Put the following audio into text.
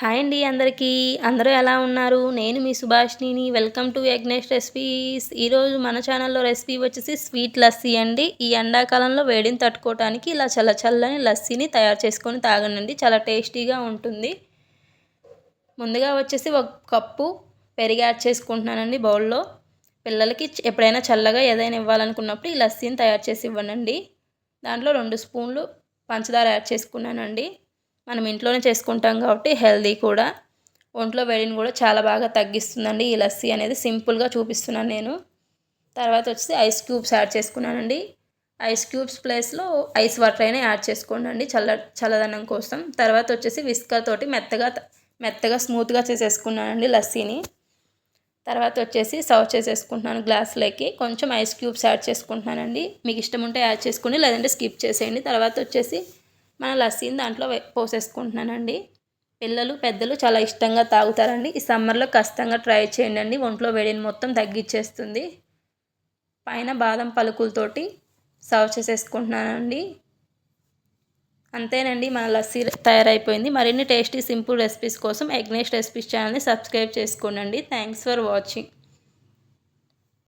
Hi అండి అందరికీ. అందరూ ఎలా ఉన్నారు? నేను మీ సుభాష్ని వెల్కమ్ టు యజ్ఞేష్ రెసిపీస్. ఈరోజు మన ఛానల్లో రెసిపీ వచ్చేసి స్వీట్ లస్సీ అండి. ఈ ఎండాకాలంలో వేడిని తట్టుకోవటానికి ఇలా చల్ల చల్లని లస్సీని తయారు చేసుకొని తాగనండి. చాలా టేస్టీగా ఉంటుంది. ముందుగా వచ్చేసి ఒక కప్పు పెరిగి యాడ్ చేసుకుంటున్నానండి బౌల్లో. పిల్లలకి ఎప్పుడైనా చల్లగా ఏదైనా ఇవ్వాలనుకున్నప్పుడు ఈ లస్సీని తయారు చేసి ఇవ్వనండి. దాంట్లో రెండు స్పూన్లు పంచదార యాడ్ చేసుకున్నానండి. మనం ఇంట్లోనే చేసుకుంటాం కాబట్టి హెల్దీ కూడా. ఒంట్లో వేడిని కూడా చాలా బాగా తగ్గిస్తుందండి ఈ లస్సీ అనేది. సింపుల్గా చూపిస్తున్నాను నేను. తర్వాత వచ్చి ఐస్ క్యూబ్స్ యాడ్ చేసుకున్నానండి. ఐస్ క్యూబ్స్ ప్లేస్లో ఐస్ వాటర్ అయినా యాడ్ చేసుకోండి చల్ల చల్లదనం కోసం. తర్వాత వచ్చేసి విస్కర్ తోటి మెత్తగా మెత్తగా స్మూత్గా చేసేసుకున్నానండి లస్సీని. తర్వాత వచ్చేసి సర్వ్ చేసేసుకుంటున్నాను గ్లాస్లోకి. కొంచెం ఐస్ క్యూబ్స్ యాడ్ చేసుకుంటున్నానండి. మీకు ఇష్టం ఉంటే యాడ్ చేసుకోండి లేదంటే స్కిప్ చేసేయండి. తర్వాత వచ్చేసి మన లస్సీని దాంట్లో పోసేసుకుంటున్నానండి. పిల్లలు పెద్దలు చాలా ఇష్టంగా తాగుతారండి. ఈ సమ్మర్లో ఖచ్చితంగా ట్రై చేయండి అండి ఒంట్లో వేడిని మొత్తం తగ్గించేస్తుంది పైన బాదం పలుకులతోటి సర్వ్ చేసేసుకుంటున్నానండి. అంతేనండి మన లస్సీ తయారైపోయింది. మరిన్ని టేస్టీ సింపుల్ రెసిపీస్ కోసం ఎగ్నేష్ రెసిపీస్ ఛానల్ని సబ్స్క్రైబ్ చేసుకోండి థ్యాంక్స్ ఫర్ వాచింగ్.